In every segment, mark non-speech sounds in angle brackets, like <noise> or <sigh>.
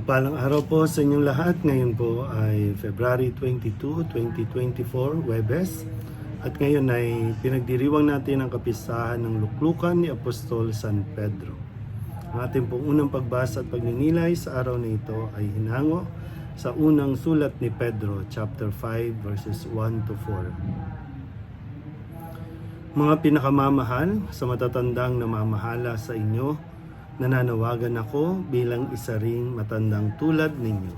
Mapagpalang araw po sa inyong lahat. Ngayon po ay February 22, 2024, Webes. At ngayon ay pinagdiriwang natin ang kapistahan ng luklukan ni Apostol San Pedro. Ang ating pong unang pagbasa at pagninilay sa araw na ito ay hinango sa unang sulat ni Pedro, chapter 5, verses 1 to 4. Mga pinakamamahal sa matatandang namamahala sa inyo, nananawagan ako bilang isa ring matandang tulad ninyo.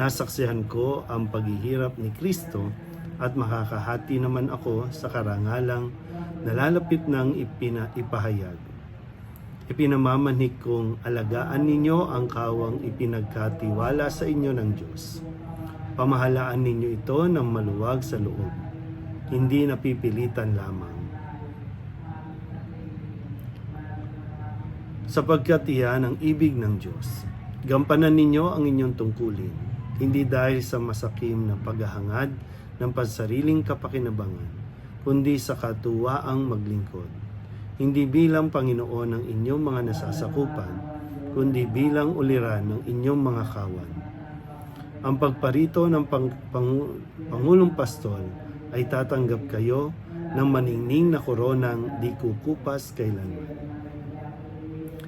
Nasaksihan ko ang paghihirap ni Kristo at makakahati naman ako sa karangalang nalalapit ng ipina, ipahayag. Ipinamamanhik kong alagaan ninyo ang kawang ipinagkatiwala sa inyo ng Diyos. Pamahalaan ninyo ito ng maluwag sa loob, hindi napipilitan lamang. Sapagkat iyan ang ibig ng Diyos. Gampanan ninyo ang inyong tungkulin, hindi dahil sa masakim na paghahangad ng pansariling kapakinabangan, kundi sa katuwaang maglingkod. Hindi bilang Panginoon ng inyong mga nasasakupan, kundi bilang uliran ng inyong mga kawan. Ang pagparito ng pang, pang, Pangulong Pastol ay tatanggap kayo ng maningning na koronang di kukupas kailanman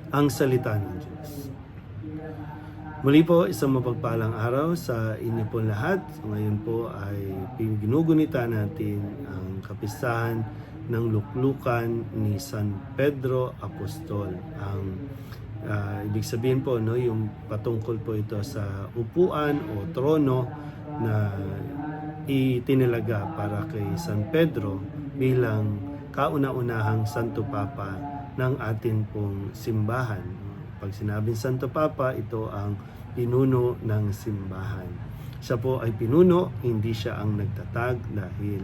ang salita ng Diyos. Muli po, isang mapagpalang araw sa inyo po lahat. Ngayon po ay ginugunita natin ang kapistahan ng luklukan ni San Pedro Apostol. Ang ah, ibig sabihin po, no, yung patungkol po ito sa upuan o trono na itinilaga para kay San Pedro bilang kauna-unahang Santo Papa ng atin pong simbahan. Pag sinabing Santo Papa, ito ang pinuno ng simbahan. Siya po ay pinuno, hindi siya ang nagtatag dahil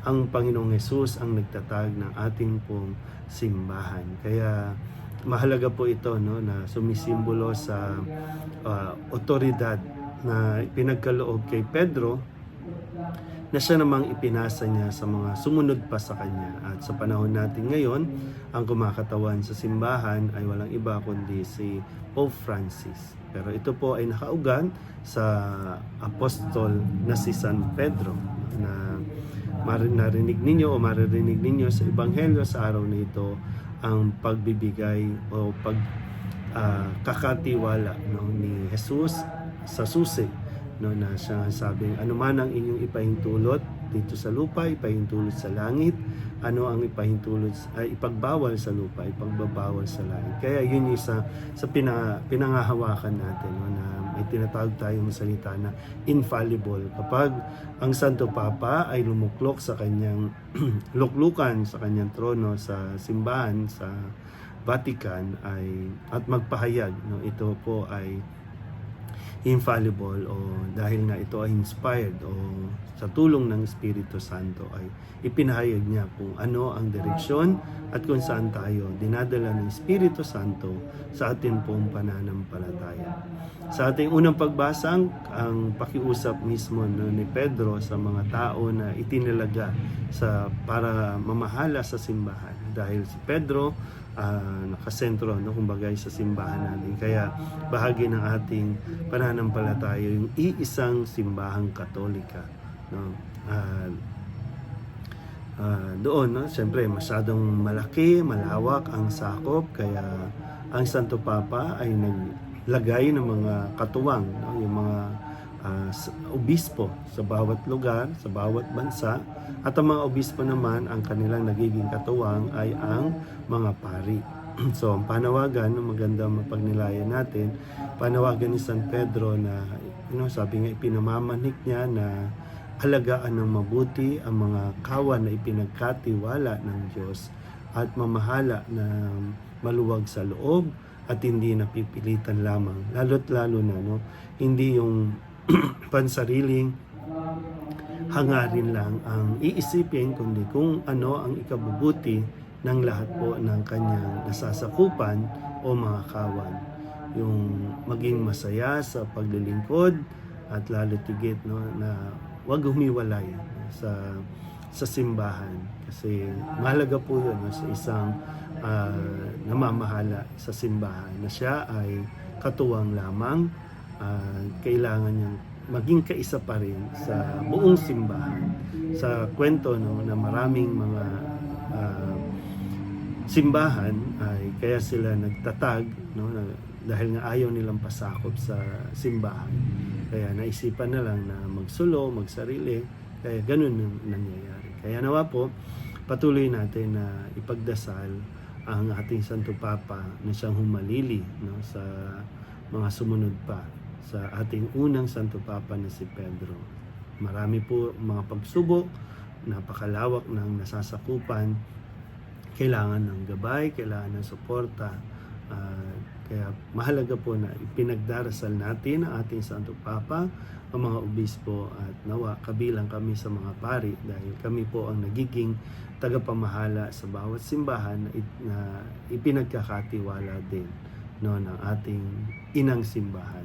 ang Panginoong Yesus ang nagtatag ng ating pong simbahan. Kaya mahalaga po ito no na sumisimbolo sa uh, otoridad na pinagkaloob kay Pedro na siya namang ipinasa niya sa mga sumunod pa sa kanya. At sa panahon natin ngayon, ang kumakatawan sa simbahan ay walang iba kundi si Pope Francis. Pero ito po ay nakaugan sa apostol na si San Pedro na mar- narinig ninyo o maririnig ninyo sa Ebanghelyo sa araw na ito ang pagbibigay o pag ah, kakatiwala no, ni Jesus sa susi no na siya sabing ano man ang inyong ipahintulot dito sa lupa ipahintulot sa langit. Ano ang ipahintulot ay ipagbawal sa lupa ipagbabawal sa langit. Kaya yun yung isa sa pina, pinangahawakan natin no, na may tinatawag tayong salita na infallible. Kapag ang Santo Papa ay lumuklok sa kanyang <clears throat> luklukan sa kanyang trono sa simbahan sa Vatican ay at magpahayag no ito po ay infallible o dahil nga ito ay inspired o sa tulong ng Espiritu Santo ay ipinahayag niya kung ano ang direksyon at kung saan tayo dinadala ng Espiritu Santo sa ating pong pananampalataya. Sa ating unang pagbasa, ang, pakiusap mismo ni Pedro sa mga tao na itinalaga sa para mamahala sa simbahan dahil si Pedro ah, nakasentro no kumbaga sa simbahan natin. Kaya bahagi ng ating pananampalataya yung iisang simbahang katolika no? Ah, ah, doon no? Siyempre masyadong malaki malawak ang sakop. Kaya ang Santo Papa ay naglagay ng mga katuwang no? Yung mga s- obispo sa bawat lugar sa bawat bansa at ang mga obispo naman ang kanilang nagiging katuwang ay ang mga pari <clears throat> so ang panawagan no, maganda mapagnilayan natin panawagan ni San Pedro na you know, sabi nga ipinamamanik niya na alagaan ng mabuti ang mga kawan na ipinagkatiwala ng Diyos at mamahala na maluwag sa loob at hindi napipilitan lamang. Lalo't lalo na, no? Hindi yung <clears throat> pansariling hangarin lang ang iisipin, kundi kung ano ang ikabubuti ng lahat po ng kanyang nasasakupan o mga kawan. Yung maging masaya sa paglilingkod at lalo tigit no, na wag humiwalay sa sa simbahan kasi mahalaga po yun no, sa isang ah, namamahala sa simbahan na siya ay katuwang lamang ah, kailangan niyang maging kaisa pa rin sa buong simbahan. Sa kwento no, na maraming mga ah, simbahan ay kaya sila nagtatag no, na, dahil nga ayaw nilang pasakop sa simbahan. Kaya naisipan na lang na magsulo, magsarili, kaya ganun ang nangyayari. Kaya nawa po, patuloy natin na ipagdasal ang ating Santo Papa na siyang humalili no, sa mga sumunod pa sa ating unang Santo Papa na si Pedro. Marami po mga pagsubok, napakalawak ng nasasakupan, kailangan ng gabay, kailangan ng suporta. Ah, kaya mahalaga po na ipinagdarasal natin ang ating Santo Papa, ang mga obispo at nawa kabilang kami sa mga pari dahil kami po ang nagiging tagapamahala sa bawat simbahan na, na ipinagkakatiwala din no, ng ating inang simbahan.